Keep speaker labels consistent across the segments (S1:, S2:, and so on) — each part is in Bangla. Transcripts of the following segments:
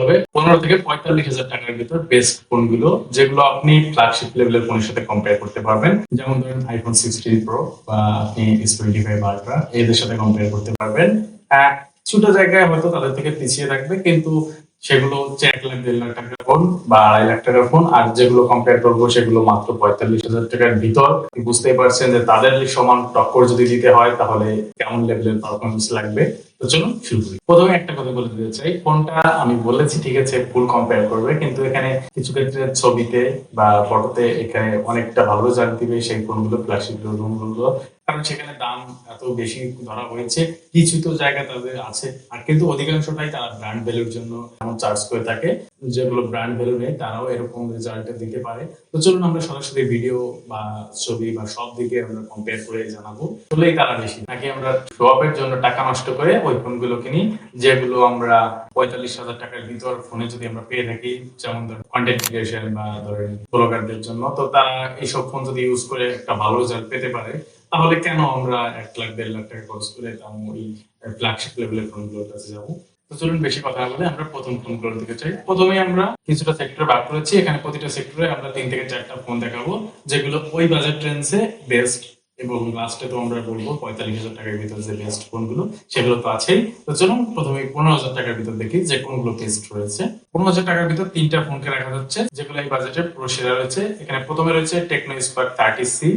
S1: হবে। পনেরো থেকে পঁয়তাল্লিশ হাজার টাকার ভিতর বেস্ট ফোনগুলো যেগুলো আপনি ফ্ল্যাগশিপ লেভেলের ফোনের সাথে কম্পেয়ার করতে পারবেন। যেমন ধরেন আইফোন সিক্সটিন প্রো বা আপনি এস টোয়েন্টি ফাইভ আলট্রা এদের সাথে কম্পেয়ার করতে পারবেন। হ্যাঁ জায়গায় হয়তো তাদের থেকে পিছিয়ে থাকবে, কিন্তু সেগুলো হচ্ছে এক লাখ, দেড় লাখ টাকার ফোন বা আড়াই লাখ টাকার ফোন আর যেগুলো কম্পেয়ার করব সেগুলো মাত্র পঁয়তাল্লিশ হাজার টাকার ভিতর। বুঝতেই পারছেন যে তাদের সমান টক্কর যদি দিতে হয়, তাহলে কেমন লেভেলের পারফরমেন্স লাগবে? তো চলুন শুরু করি। প্রথমে একটা কথা বলে দিতে চাই ফোনটা আমি বলেছি ঠিক আছে ফুল কম্পেয়ার করবে, কিন্তু এখানে কিছু ক্ষেত্রে ছবিতে বা ফটোতে এখানে অনেকটা ভালো রেজাল্ট দিবে, সেই ফোনগুলো ফ্ল্যাগশিপগুলো কারণ সেখানে দাম এত বেশি ধরা হয়েছে। কিছু তো জায়গা তাদের আছে। আর কিন্তু অধিকাংশটাই তারা ব্র্যান্ড ভ্যালুর জন্য এমন চার্জ করে থাকে, যেগুলো ব্র্যান্ড ভ্যালু নেই, তারাও এরকম রেজাল্ট দিতে পারে। তো চলুন আমরা সরাসরি ভিডিও বা ছবি বা সব দিকে আমরা কম্পেয়ার করে জানাব। আসলেই তারা বেশি। নাকি আমরা শপের জন্য টাকা নষ্ট করে ওই ফোনগুলো কিনি, যেগুলো আমরা পঁয়তাল্লিশ হাজার টাকার ভিতর ফোনে যদি আমরা পেয়ে থাকি, যেমন ধরেন কন্টেন্ট ক্রিয়েশন বা ধরেন ব্লগারদের জন্য, তো তারা এইসব ফোন যদি ইউজ করে একটা ভালো রেজাল্ট পেতে পারে তাহলে কেন আমরা এক লাখ, দেড় লাখ টাকা খরচ করে তাও ওই ফ্ল্যাগশিপ লেভেলের ফোনগুলোর কাছে যাব? তো চলুন বেশি কথা বলে আমরা প্রথম ফোনগুলোর দিকে চাই প্রথমে আমরা কিছুটা সেক্টর ভাগ করেছি। এখানে প্রতিটা সেক্টরে আমরা তিন থেকে চারটা ফোন দেখাবো, যেগুলো ওই বাজেট রেঞ্জে বেস্ট এবং লাস্টে তো আমরা বলব পঁয়তাল্লিশ হাজার টাকার ভিতরে যে বেস্ট ফোনগুলো সেগুলো তো আছেই। তো চলুন প্রথমে পনেরো হাজার টাকার ভিতর দেখি যে কোনগুলো বেস্ট রয়েছে। পনেরো হাজার টাকার ভিতর তিনটা ফোনকে রাখা যাচ্ছে যেগুলো এই বাজেটে পুরো সেরা রয়েছে। এখানে প্রথমে রয়েছে টেকনো স্পার্ক থার্টি সি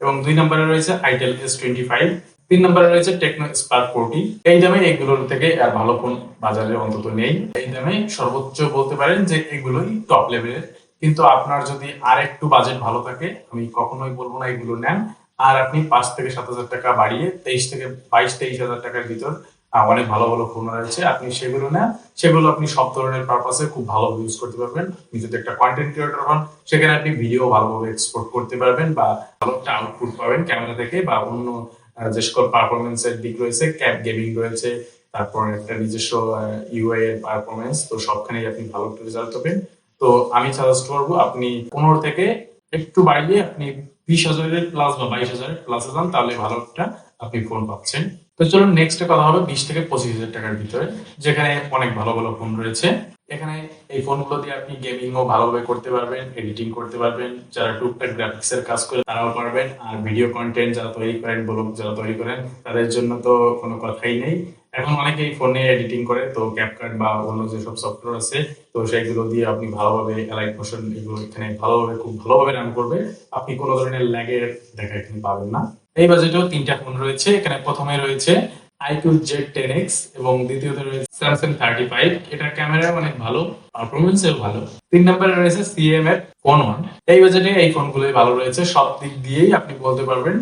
S1: এবং দুই নম্বরে রয়েছে আইটেল এস টোয়েন্টি ফাইভ তিন নম্বরে রয়েছে টেকনো স্পার্ক ফোরটি এই দামে এগুলোর থেকে আর ভালো ফোন বাজারে অন্তত নেই। এই দামে সর্বোচ্চ বলতে পারেন যে এগুলোই টপ লেভেলের কিন্তু আপনার যদি আর একটু বাজেট ভালো থাকে, আমি কখনোই বলব না এগুলো নেন। আর আপনি পাঁচ থেকে সাত হাজার টাকা বাড়িয়ে তেইশ থেকে বাইশ, তেইশ হাজার টাকার ভিতর অনেক ভালো ভালো ফোন রয়েছে, আপনি সেগুলো নেন। সেগুলো আপনি সব ধরনের পারপাসে খুব ভালো ইউজ করতে পারবেন। আপনি যদি একটা কন্টেন্ট ক্রিয়েটর হন, সেখানে আপনি ভিডিও ভালোভাবে এক্সপোর্ট করতে পারবেন বা ভালো একটা আউটপুট পাবেন ক্যামেরা থেকে বা অন্য যে সকল পারফরমেন্স এর দিক রয়েছে ক্যাপ গেমিং রয়েছে, তারপর একটা নিজস্ব ইউআই এর পারফরমেন্স তো সবখানেই আপনি ভালো একটা রেজাল্ট পাবেন। তো আমি সাজেস্ট করব, আপনি পনেরো থেকে একটু বাড়িয়ে আপনি বিশ হাজারের প্লাস বা বাইশ হাজারের প্লাস যান, তাহলে ভালো একটা আপনি ফোন পাচ্ছেন। তো চলুন নেক্সট কথা হলো বিশ থেকে পঁচিশ হাজার টাকার ভিতরে, যেখানে অনেক ভালো ভালো ফোন রয়েছে। এখানে এই ফোনগুলো দিয়ে আপনি গেমিং ও ভালোভাবে করতে পারবেন এডিটিং করতে পারবেন। যারা টুকটাক গ্রাফিক্স এর কাজ করে তারাও পারবেন। আর ভিডিও কন্টেন্ট যারা তৈরি করেন ব্লগ যারা তৈরি করেন, তাদের জন্য তো কোনো কথাই নেই। এখন অনেকেই ফোনে এডিটিং করে, তো ক্যাপকাট বা অন্য যেসব সফটওয়্যার আছে, তো সেইগুলো দিয়ে আপনি ভালোভাবে লাইট মোশন এগুলো এখানে ভালোভাবে, খুব ভালোভাবে রান করবে। আপনি কোনো ধরনের ল্যাগের দেখা এখানে পাবেন না। এই বাজেটেও তিনটা ফোন রয়েছে। এখানে প্রথমে রয়েছে আইকিউ জেড টেন এক্স এবং দ্বিতীয়তে রয়েছে স্যামসাং থার্টি ফাইভ। এটার ক্যামেরা অনেক ভালো পারফরমেন্স এর ভালো। তিন নম্বরে রয়েছে সিএম এর ফোন ওয়ান। এই বাজেটে এই ফোনগুলোই ভালো রয়েছে, সব দিক দিয়েই আপনি বলতে পারবেন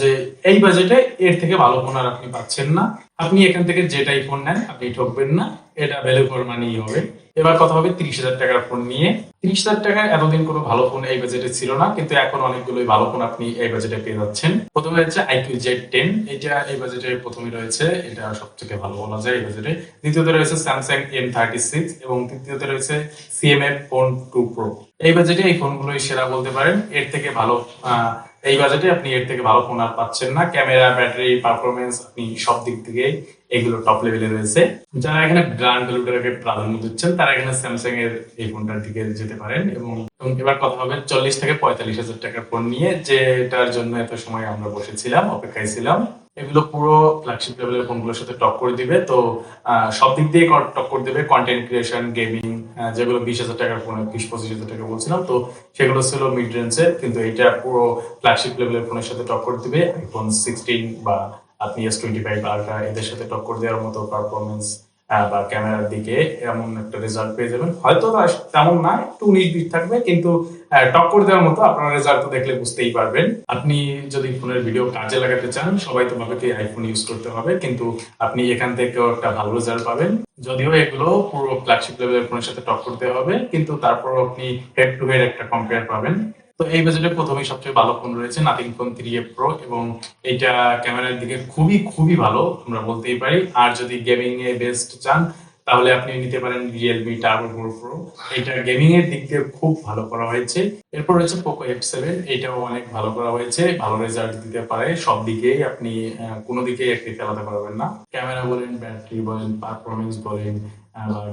S1: যে এই বাজেটে এর থেকে ভালো ফোন আর আপনি পাচ্ছেন না। আপনি এখান থেকে যেটাই ফোন নেন, আপনি ঠকবেন না। এটা ভ্যালু ফর মানি হবে। এবার কথা হবে তিরিশ হাজার টাকার ফোন নিয়ে। তিরিশ হাজার টাকায় এতদিন কোনো ভালো ফোন এই বাজেটে ছিল না, কিন্তু এখন অনেকগুলোই ভালো ফোন আপনি এই বাজেটে পেয়ে যাচ্ছেন। প্রথমে হচ্ছে আইকিউ জেড টেন এটা এই বাজেটে প্রথমে রয়েছে, এটা সব থেকে ভালো বলা যায় এই বাজেটে দ্বিতীয়তে রয়েছে স্যামসাং এম থার্টি সিক্স এবং তৃতীয়তে রয়েছে সিএমএফ ফোন টু প্রো এই বাজেটে এই ফোনগুলোই সেরা বলতে পারেন। এর থেকে ভালো এই বাজেটে আপনি এর থেকে ভালো ফোন আর পাচ্ছেন না। ক্যামেরা ব্যাটারি পারফরমেন্স আপনি সব দিক থেকে এগুলো টপ লেভেলে রয়েছে। যারা এখানে ব্র্যান্ড ভ্যালুটাকে প্রাধান্য দিচ্ছেন, তারা এখানে স্যামসাং এর এই ফোনটার দিকে যেতে পারেন এবং এবং এবার কথা হবে চল্লিশ থেকে পঁয়তাল্লিশ হাজার টাকার ফোন নিয়ে, যেটার জন্য এত সময় আমরা বসেছিলাম, অপেক্ষায় ছিলাম। এগুলো পুরো ফ্ল্যাগশিপ লেভেলের ফোনগুলোর সাথে টপ করে দিবে। তো সব দিক দিয়ে টপ করে দেবে। কন্টেন্ট ক্রিয়েশন গেমিং যেগুলো বিশ হাজার টাকার ফোনে বিশ, পঁচিশ হাজার টাকা বলছিলাম, তো সেগুলো ছিল মিড রেঞ্জে কিন্তু এটা পুরো ফ্ল্যাগশিপ লেভেলের ফোনের সাথে টপ করে দিবে আইফোন সিক্সটিন বা আপনি এস টোয়েন্টি ফাইভ আলট্রা এদের সাথে টক্কর দেওয়ার মতো পারফরমেন্স বা ক্যামেরার দিকে এমন একটা রেজাল্ট পেয়ে যাবেন। হয়তো তেমন না, একটু উনিশ থাকবে, কিন্তু টক্কর দেওয়ার মতো আপনার রেজাল্ট দেখলে বুঝতেই পারবেন। আপনি যদি ফোনের ভিডিও কাজে লাগাতে চান, সবাই তো ভাবে আইফোন ইউজ করতে হবে, কিন্তু আপনি এখান থেকেও একটা ভালো রেজাল্ট পাবেন। যদিও এগুলো পুরো ফ্ল্যাগশিপ লেভেলের ফোনের সাথে টক করতে হবে, কিন্তু তারপর আপনি হেড টু হেড একটা কম্পেয়ার পাবেন। তো এই বাজেটে প্রথমেই সবচেয়ে ভালো ফোন রয়েছে nothing phone three A pro এবং এটা ক্যামেরার দিকে খুবই খুবই ভালো, আমরা বলতেই পারি। আর যদি গেমিং এ বেস্ট চান, তাহলে আপনি নিতে পারেন রিয়েলমি টার্বো প্রো এটা গেমিং এর দিক দিয়ে খুব ভালো করা হয়েছে। এরপর রয়েছে পোকো এফ সেভেন এটাও অনেক ভালো করা হয়েছে, ভালো রেজাল্ট দিতে পারে। সব দিকেই আপনি কোনো দিকে একটি ফেলাতে পারবেন না। ক্যামেরা বলেন ব্যাটারি বলেন পারফরমেন্স বলেন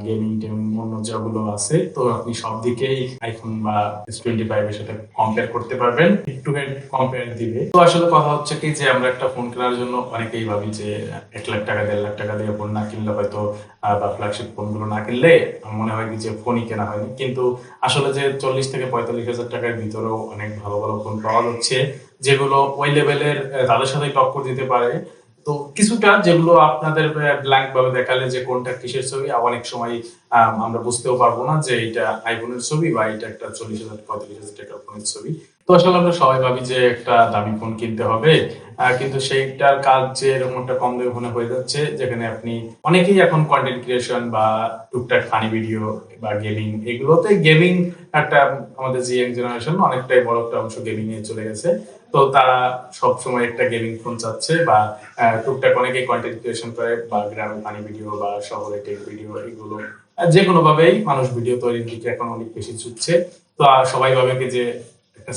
S1: গেমিং টেমিং, অন্য যেগুলো আছে, তো আপনি সব দিকেই আইফোন বা এস টোয়েন্টি ফাইভের সাথে কম্পেয়ার করতে পারবেন হেড কম্পেয়ার দিবে। তো আসলে কথা হচ্ছে কি যে, আমরা একটা ফোন কেনার জন্য অনেকেই ভাবি যে, এক লাখ টাকা, দেড় লাখ টাকা দিয়ে ফোন না কিনলে হয়তো বা ফ্ল্যাগশিপ ফোনগুলো না কিনলে মনে হয় যে ফোনই কেনা হয়নি। কিন্তু আসলে যে চল্লিশ থেকে পঁয়তাল্লিশ হাজার টাকার ভিতরেও অনেক ভালো ভালো ফোন পাওয়া যাচ্ছে যেগুলো ওই লেভেলের তাদের সাথে টক্কর দিতে পারে। তো কিছুটা যেগুলো আপনাদের ব্ল্যাঙ্ক ভাবে দেখালে যে কোনটা কিসের ছবি অনেক সময় আম, আমরা বুঝতেও পারব না যে এটা আইফোনের ছবি বা এটা একটা চল্লিশ হাজার পঁয়ত্রিশ হাজার টাকার ফোনের ছবি। তো আসলে আমরা সবাই ভাবি যে একটা দামি ফোন কিনতে হবে। কিন্তু সেইটার কাজ যে এরকম একটা কম দামি হয়ে যাচ্ছে, যেখানে আপনি অনেকেই এখন কন্টেন্ট ক্রিয়েশন বা টুকটাক ফানি ভিডিও বা গেমিং এগুলোতে গেমিং একটা আমাদের যে ইয়াং জেনারেশন অনেকটাই বড় একটা অংশ গেমিং এ চলে গেছে। তো তারা সব সময় একটা গেমিং ফোন চাচ্ছে বা টুকটাক অনেকে কন্টেন্ট ক্রিয়েশন করে বা গ্রামে ফানি ভিডিও বা শহরে টেক ভিডিও এগুলো। যে কোনো ভাবেই মানুষ ভিডিও তৈরির দিকে এখন অনেক বেশি ছুটছে। তো সবাই ভাবে যে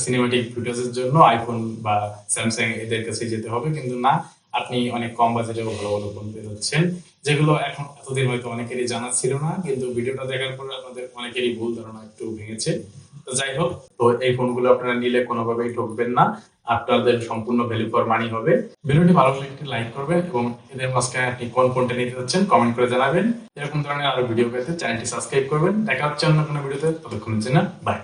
S1: সিনেমাটিক ফুটেজের জন্য আইফোন বা স্যামসাং এদের কাছে যেতে হবে, কিন্তু না, আপনি অনেক কম বাজেটেও ভালো ভালো ফোন পেয়ে যাচ্ছেন, যেগুলো এখন এতদিন হয়তো অনেকেরই জানা ছিল না, কিন্তু ভিডিওটা দেখার পরে আপনাদের অনেকেরই ভুল ধারণা একটু ভেঙেছে। তো যাই হোক, তো এই ফোনগুলো আপনারা নিলে কোনোভাবেই ঠকবেন না, আপনাদের সম্পূর্ণ ভ্যালু ফর মানি হবে। ভিডিওটি ভালো লাগলে একটি লাইক করবেন এবং এদের মাঝখানে আপনি কোন ফোনটা নিতে যাচ্ছেন কমেন্ট করে জানাবেন। এরকম ধরনের আরও ভিডিও পেতে চ্যানেলটি সাবস্ক্রাইব করবেন। দেখা হচ্ছে অন্য কোনো ভিডিওতে ততক্ষণের জন্য বাই